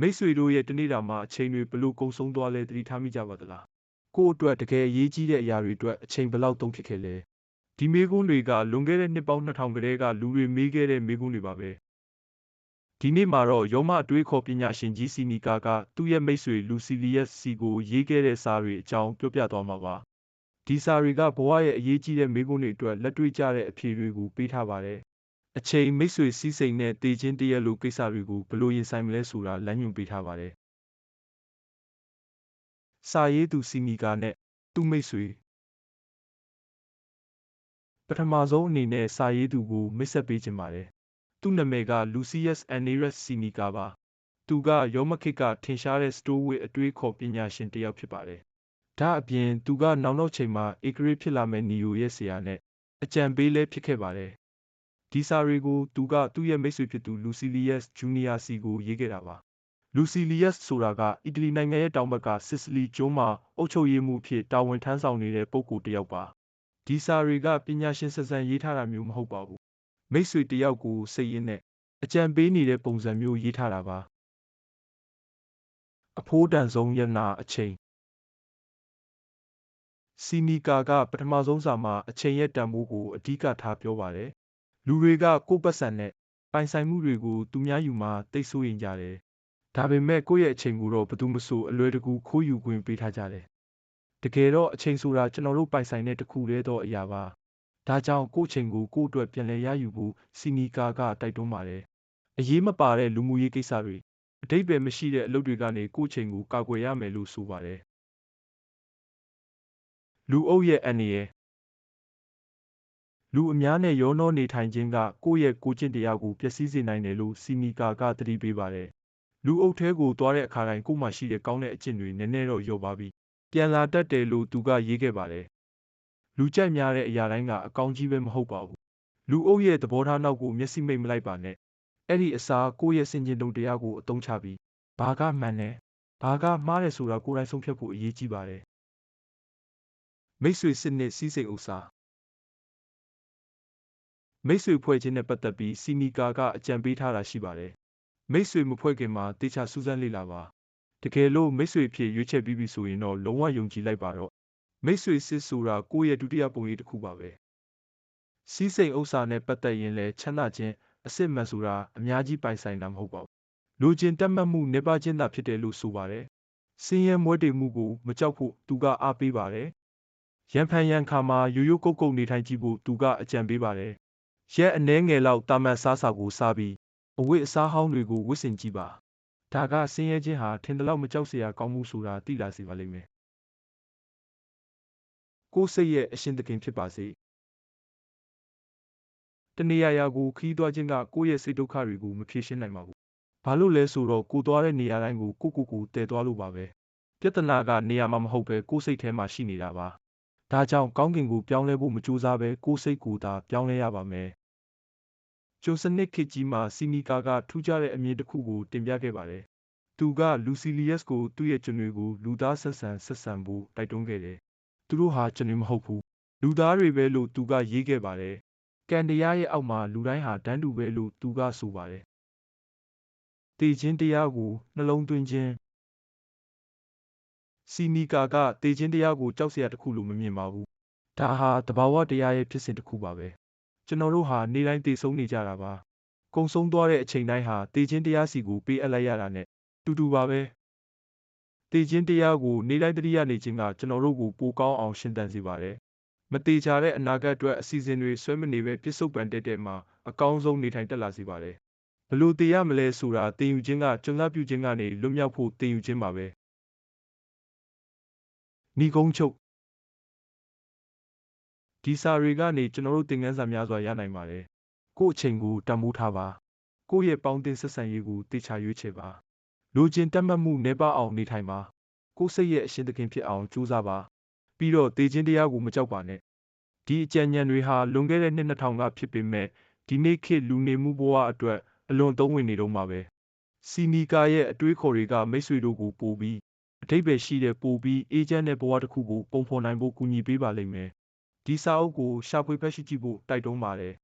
မိတ်ဆွေတို့ရဲ့တနေ့တာမှာအချိန်တွေဘလို့ကုန်ဆုံးသွားလဲသတိထားမိကြပါသလားကို့အတွက်တကယ်အရေးကြီးတဲ့အရာတွေအတွက်အချိန်ဘယ်လောက်သုံးဖြစ်ခဲ့လဲဒီမေးခွန်းတွေကလွန်ခဲ့တဲ့နှစ်ပေါင်း2000ကတည်းကလူတွေမေးခဲ့တဲ့မေးခွန်းတွေပါပဲဒီနေ့မှာတော့ယောမအတွေးခေါ်ပညာရှင်ကြီးစီနီကာကသူ့ရဲ့မိတ်ဆွေလူစီလီယက်စီကိုရေးခဲ့တဲ့စာတွေအကြောင်းပြောပြသွားမှာပါဒီစာတွေကဘဝရဲ့အရေးကြီးတဲ့မေးခွန်းတွေအတွက်လက်တွေ့ကျတဲ့အဖြေတွေကိုပေးထားပါတယ် အချိန်မိတ်ဆွေစည်းစိမ်နဲ့တည်ခြင်းတရက်လိုကိစ္စတွေကိုဘလို့ရင်ဆိုင်မလဲဆိုတာလမ်းညွှန်ပေးထားပါတယ်။စာရေးသူစီမီကာနဲ့သူ့မိတ်ဆွေပထမဆုံးအနေနဲ့စာရေးသူကိုမိတ်ဆက်ပေးခြင်းပါတယ်။သူ့နာမည်က Lucius Anneres Seneca ပါ။သူကယောမခေတ်ကထင်ရှားတဲ့စတိုးဝစ်အတွေးခေါ်ပညာရှင်တစ်ယောက်ဖြစ်ပါတယ်။ဒါအပြင်သူကနောက်နောက်ချိန်မှာဧကရေးဖြစ်လာမဲ့နီယိုရဲ့ဆရာနဲ့အကြံပေးလည်းဖြစ်ခဲ့ပါတယ်။ ဒီစာတွေကို သူက သူ့ရဲ့မိတ်ဆွေဖြစ်သူလူစီလီယက်ဂျူနီယာစီကို ရေးခဲ့တာပါလူစီလီယက်ဆိုတာက အီတလီနိုင်ငံရဲ့တောင်ဘက်ကစစ်စလီကျွန်းမှာ အုပ်ချုပ်ရေးမှုဖြစ် တာဝန်ထမ်းဆောင်နေတဲ့ ပုဂ္ဂိုလ်တစ်ယောက်ပါ ဒီစာတွေက ပညာရှင်ဆက်ဆံရေးထားတာမျိုး မဟုတ်ပါဘူး မိတ်ဆွေတစ်ယောက်ကို စိတ်ရင်းနဲ့ အကြံပေးနေတဲ့ပုံစံမျိုး ရေးထားတာပါ အဖိုးတန်ဆုံးရနာအချိန်စီနီကာက ပထမဆုံးစာမှာ အချိန်ရဲ့တန်ဖိုးကို အဓိကထား ပြောပါတယ် လူတွေကကိုယ့်ပတ်စံနဲ့ပိုင်ဆိုင်မှုတွေကိုသူများယူမှာတိတ်ဆိုးရင်ကြတယ်။ဒါပေမဲ့ကိုယ့်ရဲ့အချိန်ကိုတော့ဘသူမဆိုအလွယ်တကူခိုးယူခွင့်ပေးထားကြတယ်။တကယ်တော့အချိန်ဆိုတာကျွန်တော်တို့ပိုင်ဆိုင်တဲ့တစ်ခုတည်းသောအရာပါ။ဒါကြောင့်ကိုယ့်အချိန်ကိုကိုယ့်အတွက်ပြန်လည်ရယူဖို့စီနီကာကတိုက်တွန်းပါတယ်။အရေးမပါတဲ့လူမှုရေးကိစ္စတွေအတိတ်ပဲမရှိတဲ့အလုပ်တွေကနေကိုယ့်အချိန်ကိုကာကွယ်ရမယ်လို့ဆိုပါတယ်။လူအုပ်ရဲ့အန္တရာယ် လူအများနဲ့ရောနှောနေထိုင်ခြင်းက ကိုယ့်ရဲ့ကိုယ်ကျင့်တရားကို ပျက်စီးစေနိုင်တယ်လို့ စီနီကာက သတိပေးပါတယ်။လူအုပ်ထဲကို သွားတဲ့အခါတိုင်း ကိုယ်မှာရှိတဲ့ ကောင်းတဲ့အကျင့်တွေ နည်းနည်းတော့ လျော့ပါပြီး ပြန်လာတတ်တယ်လို့ သူက ရေးခဲ့ပါတယ်။လူကြိုက်များတဲ့အရာတိုင်းက အကောင်းကြီးပဲ မဟုတ်ပါဘူး။လူအုပ်ရဲ့ သဘောထားနောက်ကို မျက်စိမိတ်မလိုက်ပါနဲ့။အဲ့ဒီအစား ကိုယ့်ရဲ့စင်ကျင်တုံတရားကို အသုံးချပြီး ဘာကမှန်တယ် ဘာကမှားတယ်ဆိုတာ ကိုယ်တိုင်ဆုံးဖြတ်ဖို့ အရေးကြီးပါတယ်။မိတ်ဆွေစစ်နှစ်စီးစိမ်ဥစ္စာ မိတ်ဆွေဖွဲ့ခြင်းနဲ့ပတ်သက်ပြီးစီနီကာကအကြံပေးထားတာရှိပါတယ်။မိတ်ဆွေမဖွဲ့ခင်မှာတေချာစူးစမ်းလေ့လာပါ။တကယ်လို့မိတ်ဆွေဖြစ်ရွေးချယ်ပြီးပြီဆိုရင်တော့လုံးဝယုံကြည်လိုက်ပါတော့။မိတ်ဆွေစစ်ဆိုတာကိုယ့်ရဲ့ဒုတိယပုံရိပ်တစ်ခုပါပဲ။စီးစိမ်ဥစ္စာနဲ့ပတ်သက်ရင်လည်းချမ်းသာခြင်းအစစ်မှန်ဆိုတာအများကြီးပိုင်ဆိုင်တာမဟုတ်ပါဘူး။လူချင်းတက်မှတ်မှုနေပါခြင်းသာဖြစ်တယ်လို့ဆိုပါတယ်။စင်းရဲမွဲတေမှုကိုမကြောက်ဖို့သူကအားပေးပါတယ်။ရန်ဖန်ရန်ခါမှာရိုးရိုးကုတ်ကုတ်နေထိုင်ကြည့်ဖို့သူကအကြံပေးပါတယ် ရက်အနှဲငယ်လောက်တာမန်စားစာကိုစားပြီးအဝတ်အစားဟောင်းတွေကိုဝတ်ဆင်ကြည့်ပါဒါကဆင်းရဲခြင်းဟာထင်သလောက်မကြောက်စရာကောင်းမှုဆိုတာသိလာစေပါလိမ့်မယ်ကိုယ်စိတ်ရဲ့အရှင်သခင်ဖြစ်ပါစေတနေရာရာကိုခီးသွားခြင်းကကိုယ့်ရဲ့စိတ်ဒုက္ခတွေကိုမဖြေရှင်းနိုင်ပါဘူးဘာလို့လဲဆိုတော့ကိုသွားတဲ့နေရာတိုင်းကိုကိုကိုကိုတည်သွားလို့ပါပဲပြဿနာကနေရာမှာမဟုတ်ပဲကိုယ်စိတ်ထဲမှာရှိနေတာပါ ဒါကြောင့်ကောင်းကင်ကိုပြောင်းလဲဖို့မကြိုးစားဘဲကိုယ်စိတ်ကိုသာပြောင်းလဲရပါမယ်။ဂျိုစနစ်ခေတ်ကြီးမှာစီနီကာကထူးခြားတဲ့အမြင်တစ်ခုကိုတင်ပြခဲ့ပါတယ်။သူကလူစီလီယက်ကိုသူ့ရဲ့ကျွန်တွေကိုလူသားဆက်ဆံဆက်ဆံဖို့တိုက်တွန်းခဲ့တယ်။သူတို့ဟာကျွန်တွေမဟုတ်ဘူး။လူသားတွေပဲလို့သူကရေးခဲ့ပါတယ်။ကံတရားရဲ့အောက်မှာလူတိုင်းဟာတန်းတူပဲလို့သူကဆိုပါတယ်။တည်ခြင်းတရားကိုနှလုံးသွင်းခြင်း စီနီကာကတေခြင်းတရားကိုကြောက်စရာတစ်ခုလို့မမြင်ပါဘူး။ဒါဟာတဘာဝတရားရဲ့ဖြစ်စဉ်တစ်ခုပါပဲ။ကျွန်တော်တို့ဟာနေ့တိုင်းတည်ဆုံးနေကြတာပါ။ကုံဆုံးသွားတဲ့အချိန်တိုင်းဟာတေခြင်းတရားစီကိုပေးအပ်လိုက်ရတာနဲ့တူတူပါပဲ။တေခြင်းတရားကိုနေ့တိုင်းတတိယနေခြင်းကကျွန်တော်တို့ကိုပိုကောင်းအောင်ရှင်းတန်စေပါတယ်။မတေချာတဲ့အနာဂတ်အတွက်အစီအစဉ်တွေဆွဲမနေပဲပြစ္ဆုတ်ပံတက်တဲ့မှာအကောင်းဆုံးနေထိုင်တက်လာစေပါတယ်။ဘလို့တေရမလဲဆိုတာတင်ယူခြင်းကကျွန်လပြုခြင်းကနေလွတ်မြောက်ဖို့တင်ယူခြင်းပါပဲ။ နီကုန်းချုပ်ဒီစာတွေကနေကျွန်တော်တို့သင်ခန်းစာများစွာရနိုင်ပါတယ်ကို့အချိန်ကိုတန်ဖိုးထားပါကိုယ့်ရဲ့ပေါင်းတင်ဆက်ဆံရေးကိုတေချာရွေးချယ်ပါလူချင်းတက်မှတ်မှုနေပါအောင်နေထိုင်ပါကိုယ်စိတ်ရဲ့အရှင်သခင်ဖြစ်အောင်ကြိုးစားပါပြီးတော့တေခြင်းတရားကိုမကြောက်ပါနဲ့ဒီအကြံဉာဏ်တွေဟာလွန်ခဲ့တဲ့နှစ်2000ကဖြစ်ပေမဲ့ဒီနေ့ခေတ်လူနေမှုဘဝအတွက်အလွန်သုံးဝင်နေတော့မှာပဲစီနီကာရဲ့အတွေးခေါ်တွေကမိတ်ဆွေတို့ကိုပို့ပြီး အထိပ္ပယ်ရှိတဲ့ပိုပြီးအေဂျင့်တဲ့ဘဝတစ်ခုကို ပုံဖော်နိုင်ဖို့ ကူညီပေးပါလိမ့်မယ်။ဒီစာအုပ်ကို ရှာဖွေဖတ်ရှုကြည့်ဖို့ တိုက်တွန်းပါတယ်